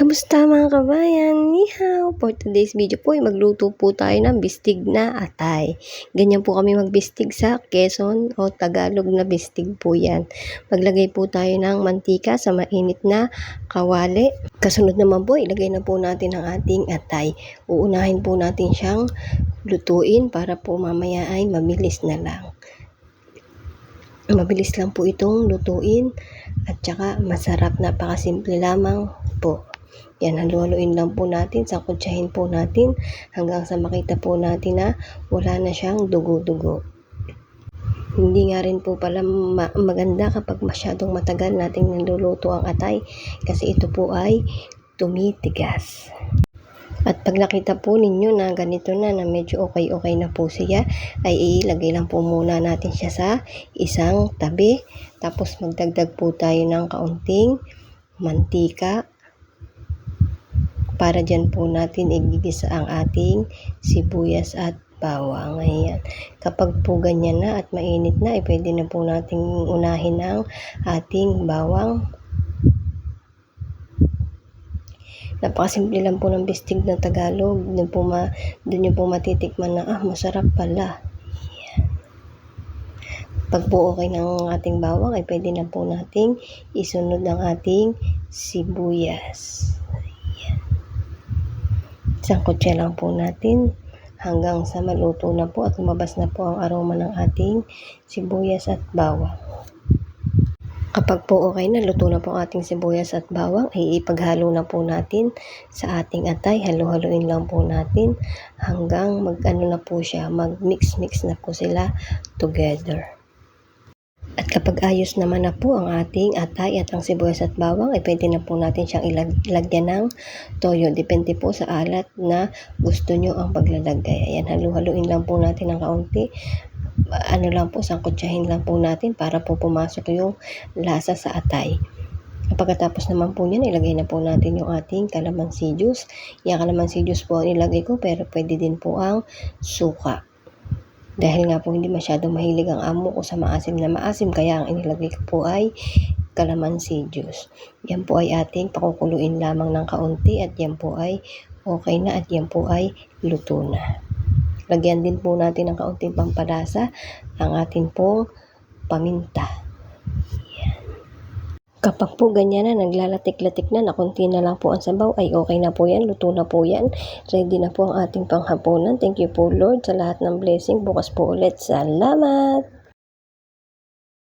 Kamusta mga kabayan? Nihaw! For today's video po magluto po tayo ng bistig na atay. Ganyan po kami magbistig sa Quezon o Tagalog na bistig po yan. Maglagay po tayo ng mantika sa mainit na kawali. Kasunod naman po, ilagay na po natin ang ating atay. Uunahin po natin siyang lutuin para po mamaya ay mabilis na lang. Mabilis lang po itong lutuin at saka masarap. Napakasimple lamang po. Yan, halu-haluin lang po natin, sakutsahin po natin hanggang sa makita po natin na wala na siyang dugo-dugo. Hindi nga rin po pala ma- maganda kapag masyadong matagal nating niluluto ang atay kasi ito po ay tumitigas. At pag nakita po ninyo na ganito na, na medyo okay-okay na po siya, ay ilagay lang po muna natin siya sa isang tabi. Tapos magdagdag po tayo ng kaunting mantika para dyan po natin igigisa ang ating sibuyas at bawang. Ayan. Kapag po ganyan na at mainit na, ay pwede na po nating unahin ang ating bawang. Napakasimple lang po ng bistig na Tagalog. Doon po, doon nyo po matitikman na, ah, masarap pala. Ayan. Pag po okay ng ating bawang, ay pwede na po nating isunod ang ating sibuyas. Isang kutsa lang po natin hanggang sa maluto na po at lumabas na po ang aroma ng ating sibuyas at bawang. Kapag po okay na, luto na po ang ating sibuyas at bawang, ay ipaghalo na po natin sa ating atay. Halo-haloin lang po natin hanggang mag-ano na po siya, mag-mix-mix na po sila together. At kapag ayos naman na po ang ating atay at ang sibuyas at bawang, ay pwede na po natin siyang ilagyan ng toyo. Depende po sa alat na gusto nyo ang paglalagay. Ayan, halu-haluin lang po natin ng kaunti. Ano lang po, sangkutsahin lang po natin para po pumasok yung lasa sa atay. Pagkatapos naman po niyan, ilagay na po natin yung ating calamansi juice. Yung calamansi juice po ang ilagay ko, pero pwede din po ang suka. Dahil nga po hindi masyadong mahilig ang amo ko sa maasim na maasim, kaya ang inilagay ko po ay calamansi juice. Yan po ay ating pakukuluin lamang ng kaunti at yan po ay okay na at yan po ay luto na. Lagyan din po natin ng kaunting pampalasa ang ating pong paminta. Kapag po ganyan na, naglalatik-latik na, nakunti na lang po ang sabaw, ay okay na po yan, luto na po yan. Ready na po ang ating panghapunan. Thank you po Lord sa lahat ng blessing. Bukas po ulit. Salamat!